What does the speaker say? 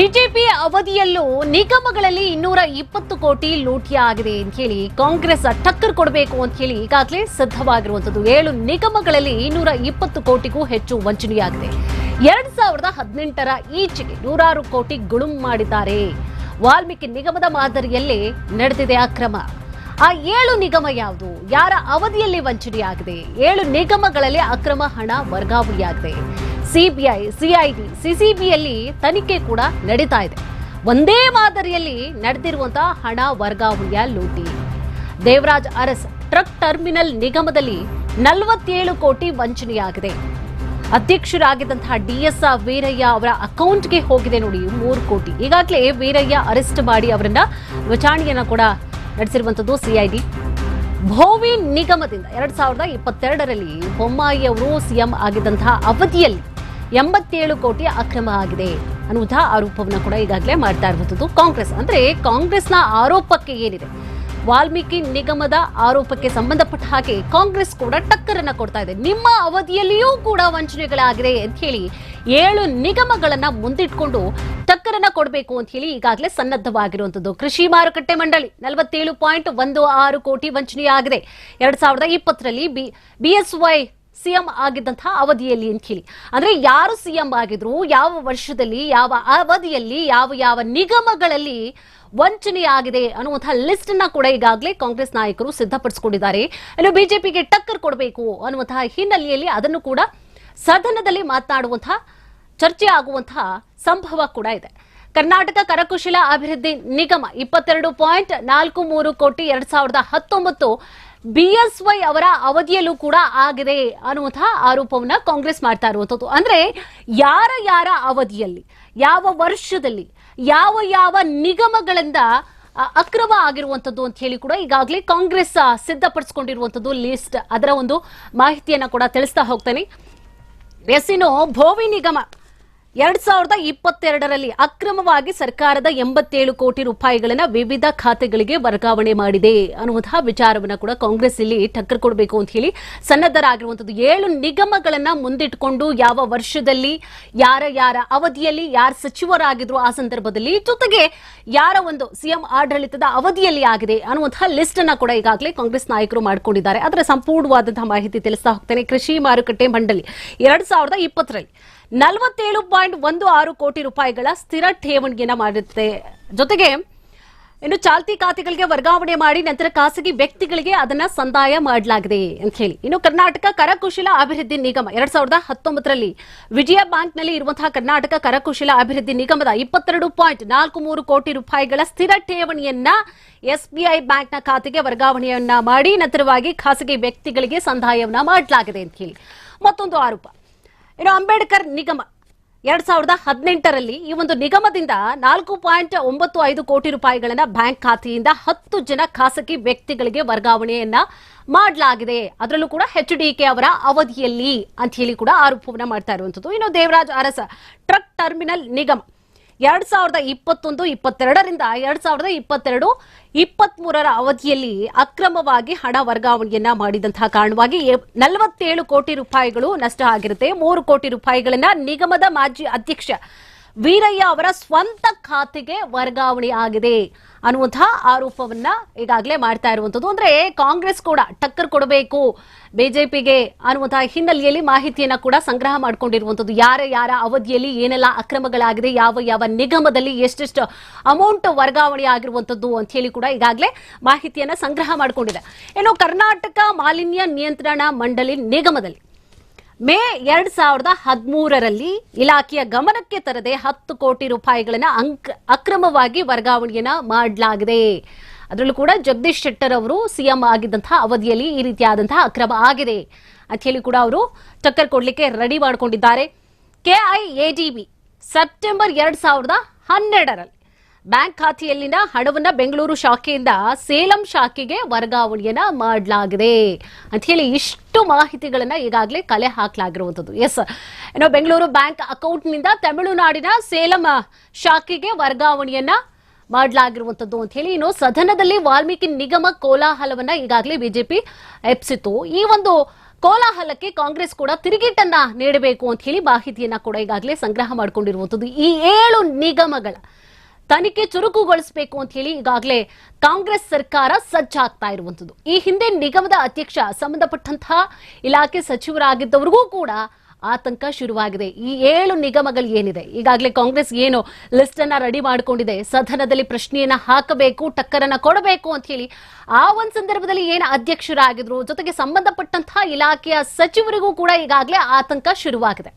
BJP ಅವಧಿಯಲ್ಲೂ ನಿಗಮಗಳಲ್ಲಿ ಇನ್ನೂರ ಇಪ್ಪತ್ತು ಕೋಟಿ ಲೂಟಿ ಆಗಿದೆ ಅಂತ ಹೇಳಿ ಕಾಂಗ್ರೆಸ್ ಟಕ್ಕರ್ ಕೊಡಬೇಕು ಅಂತ ಹೇಳಿ ಈಗಾಗಲೇ ಸಿದ್ಧವಾಗಿರುವಂತದ್ದು ಏಳು ನಿಗಮಗಳಲ್ಲಿ ಇನ್ನೂರ ಇಪ್ಪತ್ತು ಕೋಟಿಗೂ ಹೆಚ್ಚು ವಂಚನೆಯಾಗಿದೆ. ಎರಡ್ ಸಾವಿರದ ಹದಿನೆಂಟರ ಈಚೆಗೆ ನೂರಾರು ಕೋಟಿ ಗುಳುಂ ಮಾಡಿದ್ದಾರೆ. ವಾಲ್ಮೀಕಿ ನಿಗಮದ ಮಾದರಿಯಲ್ಲೇ ನಡೆದಿದೆ ಅಕ್ರಮ. ಆ ಏಳು ನಿಗಮ ಯಾವುದು? ಯಾರ ಅವಧಿಯಲ್ಲಿ ವಂಚನೆಯಾಗಿದೆ? ಏಳು ನಿಗಮಗಳಲ್ಲಿ ಅಕ್ರಮ ಹಣ ವರ್ಗಾವಣೆಯಾಗಿದೆ. ಸಿಬಿಐ, ಸಿಐಡಿ, ಸಿಸಿಬಿಯಲ್ಲಿ ತನಿಖೆ ಕೂಡ ನಡೀತಾ ಇದೆ. ಒಂದೇ ಮಾದರಿಯಲ್ಲಿ ನಡೆದಿರುವಂತಹ ಹಣ ವರ್ಗಾವಣೆಯ ಲೂಟಿ. ದೇವರಾಜ್ ಅರಸ್ ಟ್ರಕ್ ಟರ್ಮಿನಲ್ ನಿಗಮದಲ್ಲಿ ನಲವತ್ತೇಳು ಕೋಟಿ ವಂಚನೆಯಾಗಿದೆ. ಅಧ್ಯಕ್ಷರಾಗಿದ್ದಂತಹ ಡಿಎಸ್ ವೀರಯ್ಯ ಅವರ ಅಕೌಂಟ್ಗೆ ಹೋಗಿದೆ ನೋಡಿ, ಮೂರು ಕೋಟಿ. ಈಗಾಗಲೇ ವೀರಯ್ಯ ಅರೆಸ್ಟ್ ಮಾಡಿ ಅವರನ್ನ ವಿಚಾರಣೆಯನ್ನ ಕೂಡ ನಡೆಸಿರುವಂತದ್ದು ಸಿಐಡಿ. ಭೋವಿ ನಿಗಮದಿಂದ ಎರಡ್ ಸಾವಿರದ ಇಪ್ಪತ್ತೆರಡರಲ್ಲಿ ಬೊಮ್ಮಾಯಿ ಅವರು ಸಿಎಂ ಆಗಿದ್ದಂತಹ ಅವಧಿಯಲ್ಲಿ ಎಂಬತ್ತೇಳು ಕೋಟಿ ಅಕ್ರಮ ಆಗಿದೆ ಅನ್ನುವಂತಹ ಆರೋಪವನ್ನು ಕೂಡ ಈಗಾಗಲೇ ಮಾಡ್ತಾ ಇರುವಂಥದ್ದು ಕಾಂಗ್ರೆಸ್. ಅಂದ್ರೆ ಕಾಂಗ್ರೆಸ್ನ ಆರೋಪಕ್ಕೆ ಏನಿದೆ? ವಾಲ್ಮೀಕಿ ನಿಗಮದ ಆರೋಪಕ್ಕೆ ಸಂಬಂಧಪಟ್ಟ ಹಾಗೆ ಕಾಂಗ್ರೆಸ್ ಕೂಡ ಟಕ್ಕರನ್ನ ಕೊಡ್ತಾ ಇದೆ. ನಿಮ್ಮ ಅವಧಿಯಲ್ಲಿಯೂ ಕೂಡ ವಂಚನೆಗಳಾಗಿದೆ ಅಂತ ಹೇಳಿ ಏಳು ನಿಗಮಗಳನ್ನ ಮುಂದಿಟ್ಕೊಂಡು ಟಕ್ಕರನ್ನ ಕೊಡಬೇಕು ಅಂತ ಹೇಳಿ ಈಗಾಗಲೇ ಸನ್ನದ್ಧವಾಗಿರುವಂತದ್ದು. ಕೃಷಿ ಮಾರುಕಟ್ಟೆ ಮಂಡಳಿ ನಲವತ್ತೇಳು ಪಾಯಿಂಟ್ ಒಂದು ಆರು ಕೋಟಿ ವಂಚನೆಯಾಗಿದೆ. ಎರಡ್ ಸಾವಿರದ ಇಪ್ಪತ್ತರಲ್ಲಿ ಬಿ ಬಿಎಸ್ವೈ ಸಿಎಂ ಆಗಿದ್ದಂತಹ ಅವಧಿಯಲ್ಲಿ ಅಂತ ಹೇಳಿ. ಅಂದ್ರೆ ಯಾರು ಸಿಎಂ ಆಗಿದ್ರು, ಯಾವ ವರ್ಷದಲ್ಲಿ, ಯಾವ ಅವಧಿಯಲ್ಲಿ, ಯಾವ ಯಾವ ನಿಗಮಗಳಲ್ಲಿ ವಂಚನೆಯಾಗಿದೆ ಅನ್ನುವಂತಹ ಲಿಸ್ಟ್ನ ಕೂಡ ಈಗಾಗಲೇ ಕಾಂಗ್ರೆಸ್ ನಾಯಕರು ಸಿದ್ಧಪಡಿಸಿಕೊಂಡಿದ್ದಾರೆ. ಇನ್ನು ಬಿಜೆಪಿಗೆ ಟಕ್ಕರ್ ಕೊಡಬೇಕು ಅನ್ನುವಂತಹ ಹಿನ್ನೆಲೆಯಲ್ಲಿ ಅದನ್ನು ಕೂಡ ಸದನದಲ್ಲಿ ಮಾತನಾಡುವಂತಹ ಚರ್ಚೆ ಆಗುವಂತಹ ಸಂಭವ ಕೂಡ ಇದೆ. ಕರ್ನಾಟಕ ಕರಕುಶಲ ಅಭಿವೃದ್ಧಿ ನಿಗಮ ಇಪ್ಪತ್ತೆರಡು ಪಾಯಿಂಟ್ ನಾಲ್ಕು ಮೂರು ಕೋಟಿ ಎರಡ್ ಸಾವಿರದ ಹತ್ತೊಂಬತ್ತು ಬಿಎಸ್ವೈ ಅವರ ಅವಧಿಯಲ್ಲೂ ಕೂಡ ಆಗಿದೆ ಅನ್ನುವಂತಹ ಆರೋಪವನ್ನ ಕಾಂಗ್ರೆಸ್ ಮಾಡ್ತಾ ಇರುವಂಥದ್ದು. ಅಂದ್ರೆ ಯಾರ ಯಾರ ಅವಧಿಯಲ್ಲಿ, ಯಾವ ವರ್ಷದಲ್ಲಿ, ಯಾವ ಯಾವ ನಿಗಮಗಳಿಂದ ಅಕ್ರಮ ಆಗಿರುವಂಥದ್ದು ಅಂತ ಹೇಳಿ ಕೂಡ ಈಗಾಗಲೇ ಕಾಂಗ್ರೆಸ್ ಸಿದ್ಧಪಡಿಸಿಕೊಂಡಿರುವಂಥದ್ದು ಲಿಸ್ಟ್. ಅದರ ಒಂದು ಮಾಹಿತಿಯನ್ನ ಕೂಡ ತಿಳಿಸ್ತಾ ಹೋಗ್ತೇನೆ. ಎಸ್ ಭೋವಿ ನಿಗಮ. ಎರಡ್ ಸಾವಿರದ ಇಪ್ಪತ್ತೆರಡರಲ್ಲಿ ಅಕ್ರಮವಾಗಿ ಸರ್ಕಾರದ ಎಂಬತ್ತೇಳು ಕೋಟಿ ರೂಪಾಯಿಗಳನ್ನ ವಿವಿಧ ಖಾತೆಗಳಿಗೆ ವರ್ಗಾವಣೆ ಮಾಡಿದೆ ಅನ್ನುವಂತಹ ವಿಚಾರವನ್ನ ಕೂಡ ಕಾಂಗ್ರೆಸ್ ಇಲ್ಲಿ ಟಕ್ಕರ್ ಕೊಡಬೇಕು ಅಂತ ಹೇಳಿ ಸನ್ನದ್ಧರಾಗಿರುವಂತದ್ದು ಏಳು ನಿಗಮಗಳನ್ನ ಮುಂದಿಟ್ಕೊಂಡು ಯಾವ ವರ್ಷದಲ್ಲಿ, ಯಾರ ಯಾರ ಅವಧಿಯಲ್ಲಿ, ಯಾರ ಸಚಿವರಾಗಿದ್ರು ಆ ಸಂದರ್ಭದಲ್ಲಿ, ಜೊತೆಗೆ ಯಾರ ಒಂದು ಸಿಎಂ ಆಡಳಿತದ ಅವಧಿಯಲ್ಲಿ ಆಗಿದೆ ಅನ್ನುವಂತಹ ಲಿಸ್ಟ್ ಅನ್ನ ಕೂಡ ಈಗಾಗಲೇ ಕಾಂಗ್ರೆಸ್ ನಾಯಕರು ಮಾಡಿಕೊಂಡಿದ್ದಾರೆ. ಅದರ ಸಂಪೂರ್ಣವಾದಂತಹ ಮಾಹಿತಿ ತಿಳಿಸ್ತಾ ಹೋಗ್ತೇನೆ. ಕೃಷಿ ಮಾರುಕಟ್ಟೆ ಮಂಡಳಿ ಎರಡ್ ಸಾವಿರದ ಇಪ್ಪತ್ತರಲ್ಲಿ ನಲವತ್ತೇಳು ಪಾಯಿಂಟ್ ಒಂದು ಆರು ಕೋಟಿ ರೂಪಾಯಿಗಳ ಸ್ಥಿರ ಠೇವಣಿಯನ್ನು ಮಾಡುತ್ತೆ. ಜೊತೆಗೆ ಇನ್ನು ಚಾಲ್ತಿ ಖಾತೆಗಳಿಗೆ ವರ್ಗಾವಣೆ ಮಾಡಿ ನಂತರ ಖಾಸಗಿ ವ್ಯಕ್ತಿಗಳಿಗೆ ಅದನ್ನ ಸಂದಾಯ ಮಾಡಲಾಗಿದೆ ಅಂತ ಹೇಳಿ. ಇನ್ನು ಕರ್ನಾಟಕ ಕರಕುಶಲ ಅಭಿವೃದ್ಧಿ ನಿಗಮ, ಎರಡ್ ಸಾವಿರದ ಹತ್ತೊಂಬತ್ತರಲ್ಲಿ ವಿಜಯ ಬ್ಯಾಂಕ್ನಲ್ಲಿ ಇರುವಂತಹ ಕರ್ನಾಟಕ ಕರಕುಶಲ ಅಭಿವೃದ್ಧಿ ನಿಗಮದ ಇಪ್ಪತ್ತೆರಡು ಪಾಯಿಂಟ್ ನಾಲ್ಕು ಮೂರು ಕೋಟಿ ರೂಪಾಯಿಗಳ ಸ್ಥಿರ ಠೇವಣಿಯನ್ನ ಎಸ್ಬಿಐ ಬ್ಯಾಂಕ್ನ ಖಾತೆಗೆ ವರ್ಗಾವಣೆಯನ್ನ ಮಾಡಿ, ನಂತರವಾಗಿ ಖಾಸಗಿ ವ್ಯಕ್ತಿಗಳಿಗೆ ಸಂದಾಯವನ್ನ ಮಾಡಲಾಗಿದೆ ಅಂತ ಹೇಳಿ. ಮತ್ತೊಂದು ಆರೋಪ. ಇನ್ನು ಅಂಬೇಡ್ಕರ್ ನಿಗಮ. ಎರಡ್ ಸಾವಿರದ ಹದಿನೆಂಟರಲ್ಲಿ ಈ ಒಂದು ನಿಗಮದಿಂದ ನಾಲ್ಕು ಪಾಯಿಂಟ್ ಒಂಬತ್ತು ಐದು ಕೋಟಿ ರೂಪಾಯಿಗಳನ್ನ ಬ್ಯಾಂಕ್ ಖಾತೆಯಿಂದ ಹತ್ತು ಜನ ಖಾಸಗಿ ವ್ಯಕ್ತಿಗಳಿಗೆ ವರ್ಗಾವಣೆಯನ್ನ ಮಾಡಲಾಗಿದೆ. ಅದರಲ್ಲೂ ಕೂಡ ಎಚ್ ಡಿ ಕೆ ಅವರ ಅವಧಿಯಲ್ಲಿ ಅಂತ ಹೇಳಿ ಕೂಡ ಆರೋಪವನ್ನ ಮಾಡ್ತಾ ಇರುವಂತದ್ದು ಇನ್ನು ದೇವರಾಜ್ ಅರಸ, ಟ್ರಕ್ ಟರ್ಮಿನಲ್ ನಿಗಮ. ಎರಡ್ ಸಾವಿರದ ಇಪ್ಪತ್ತೊಂದು, ಇಪ್ಪತ್ತೆರಡರಿಂದ ಎರಡ್ ಸಾವಿರದ ಇಪ್ಪತ್ತೆರಡು ಇಪ್ಪತ್ತ್ ಮೂರರ ಅವಧಿಯಲ್ಲಿ ಅಕ್ರಮವಾಗಿ ಹಣ ವರ್ಗಾವಣೆಯನ್ನ ಮಾಡಿದಂತಹ ಕಾರಣವಾಗಿ ನಲವತ್ತೇಳು ಕೋಟಿ ರೂಪಾಯಿಗಳು ನಷ್ಟ ಆಗಿರುತ್ತೆ. ಮೂರು ಕೋಟಿ ರೂಪಾಯಿಗಳನ್ನ ನಿಗಮದ ಮಾಜಿ ಅಧ್ಯಕ್ಷ ವೀರಯ್ಯ ಅವರ ಸ್ವಂತ ಖಾತೆಗೆ ವರ್ಗಾವಣೆ ಆಗಿದೆ ಅನ್ನುವಂತಹ ಆರೋಪವನ್ನ ಈಗಾಗಲೇ ಮಾಡ್ತಾ ಇರುವಂತದ್ದು ಅಂದ್ರೆ ಕಾಂಗ್ರೆಸ್ ಕೂಡ ಟಕ್ಕರ್ ಕೊಡಬೇಕು ಬಿಜೆಪಿಗೆ ಅನ್ನುವಂತಹ ಹಿನ್ನೆಲೆಯಲ್ಲಿ ಮಾಹಿತಿಯನ್ನ ಕೂಡ ಸಂಗ್ರಹ ಮಾಡ್ಕೊಂಡಿರುವಂತದ್ದು ಯಾರ ಯಾರ ಅವಧಿಯಲ್ಲಿ ಏನೆಲ್ಲ ಅಕ್ರಮಗಳಾಗಿದೆ, ಯಾವ ಯಾವ ನಿಗಮದಲ್ಲಿ ಎಷ್ಟೆಷ್ಟು ಅಮೌಂಟ್ ವರ್ಗಾವಣೆ ಆಗಿರುವಂತದ್ದು ಅಂತ ಹೇಳಿ ಕೂಡ ಈಗಾಗಲೇ ಮಾಹಿತಿಯನ್ನ ಸಂಗ್ರಹ ಮಾಡಿಕೊಂಡಿದೆ. ಇನ್ನು ಕರ್ನಾಟಕ ಮಾಲಿನ್ಯ ನಿಯಂತ್ರಣ ಮಂಡಳಿ ನಿಗಮದಲ್ಲಿ ಮೇ ಎರಡ್ ಸಾವಿರದ ಹದಿಮೂರರಲ್ಲಿ ಇಲಾಖೆಯ ಗಮನಕ್ಕೆ ತರದೆ ಹತ್ತು ಕೋಟಿ ರೂಪಾಯಿಗಳನ್ನ ಅಂಕ್ ಅಕ್ರಮವಾಗಿ ವರ್ಗಾವಣೆಯನ್ನ ಮಾಡಲಾಗಿದೆ. ಅದರಲ್ಲೂ ಕೂಡ ಜಗದೀಶ್ ಶೆಟ್ಟರ್ ಅವರು ಸಿಎಂ ಆಗಿದ್ದಂತಹ ಅವಧಿಯಲ್ಲಿ ಈ ರೀತಿಯಾದಂತಹ ಅಕ್ರಮ ಆಗಿದೆ ಅಂತ ಹೇಳಿ ಕೂಡ ಅವರು ಟಕ್ಕರ್ ಕೊಡ್ಲಿಕ್ಕೆ ರೆಡಿ ಮಾಡಿಕೊಂಡಿದ್ದಾರೆ. ಕೆಐಎಡಿಬಿ, ಸೆಪ್ಟೆಂಬರ್ ಎರಡ್ ಸಾವಿರದ ಹನ್ನೆರಡರಲ್ಲಿ ಬ್ಯಾಂಕ್ ಖಾತೆಯಲ್ಲಿನ ಹಣವನ್ನ ಬೆಂಗಳೂರು ಶಾಖೆಯಿಂದ ಸೇಲಂ ಶಾಖೆಗೆ ವರ್ಗಾವಣೆಯನ್ನ ಮಾಡಲಾಗಿದೆ ಅಂತ ಹೇಳಿ ಇಷ್ಟು ಮಾಹಿತಿಗಳನ್ನ ಈಗಾಗಲೇ ಕಲೆ ಹಾಕಲಾಗಿರುವಂತದ್ದು ಎಸ್ ಏನೋ ಬೆಂಗಳೂರು ಬ್ಯಾಂಕ್ ಅಕೌಂಟ್ನಿಂದ ತಮಿಳುನಾಡಿನ ಸೇಲಂ ಶಾಖೆಗೆ ವರ್ಗಾವಣೆಯನ್ನ ಮಾಡಲಾಗಿರುವಂತದ್ದು ಅಂತ ಹೇಳಿ ಇನ್ನು ಸದನದಲ್ಲಿ ವಾಲ್ಮೀಕಿ ನಿಗಮ ಕೋಲಾಹಲವನ್ನ ಈಗಾಗಲೇ ಬಿಜೆಪಿ ಎಪ್ಸಿತ್ತು ಈ ಒಂದು ಕೋಲಾಹಲಕ್ಕೆ ಕಾಂಗ್ರೆಸ್ ಕೂಡ ತಿರುಗಿಟ್ಟನ್ನ ನೀಡಬೇಕು ಅಂತ ಹೇಳಿ ಮಾಹಿತಿಯನ್ನ ಕೂಡ ಈಗಾಗಲೇ ಸಂಗ್ರಹ ಮಾಡಿಕೊಂಡಿರುವಂತದ್ದು ಈ ಏಳು ನಿಗಮಗಳ ತನಿಖೆ ಚುರುಕುಗೊಳಿಸಬೇಕು ಅಂತ ಹೇಳಿ ಈಗಾಗಲೇ ಕಾಂಗ್ರೆಸ್ ಸರ್ಕಾರ ಸಜ್ಜಾಗ್ತಾ ಇರುವಂತದ್ದು ಈ ಹಿಂದೆ ನಿಗಮದ ಅಧ್ಯಕ್ಷ, ಸಂಬಂಧಪಟ್ಟಂತಹ ಇಲಾಖೆ ಸಚಿವರಾಗಿದ್ದವರಿಗೂ ಕೂಡ ಆತಂಕ ಶುರುವಾಗಿದೆ. ಈ ಏಳು ನಿಗಮಗಳು ಏನಿದೆ? ಈಗಾಗಲೇ ಕಾಂಗ್ರೆಸ್ ಏನು ಲಿಸ್ಟ್ ಅನ್ನ ರೆಡಿ ಮಾಡಿಕೊಂಡಿದೆ. ಸದನದಲ್ಲಿ ಪ್ರಶ್ನೆಯನ್ನ ಹಾಕಬೇಕು, ಟಕ್ಕರನ್ನ ಕೊಡಬೇಕು ಅಂತ ಹೇಳಿ ಆ ಒಂದು ಸಂದರ್ಭದಲ್ಲಿ ಏನು ಅಧ್ಯಕ್ಷರಾಗಿದ್ರು, ಜೊತೆಗೆ ಸಂಬಂಧಪಟ್ಟಂತಹ ಇಲಾಖೆಯ ಸಚಿವರಿಗೂ ಕೂಡ ಈಗಾಗಲೇ ಆತಂಕ ಶುರುವಾಗಿದೆ.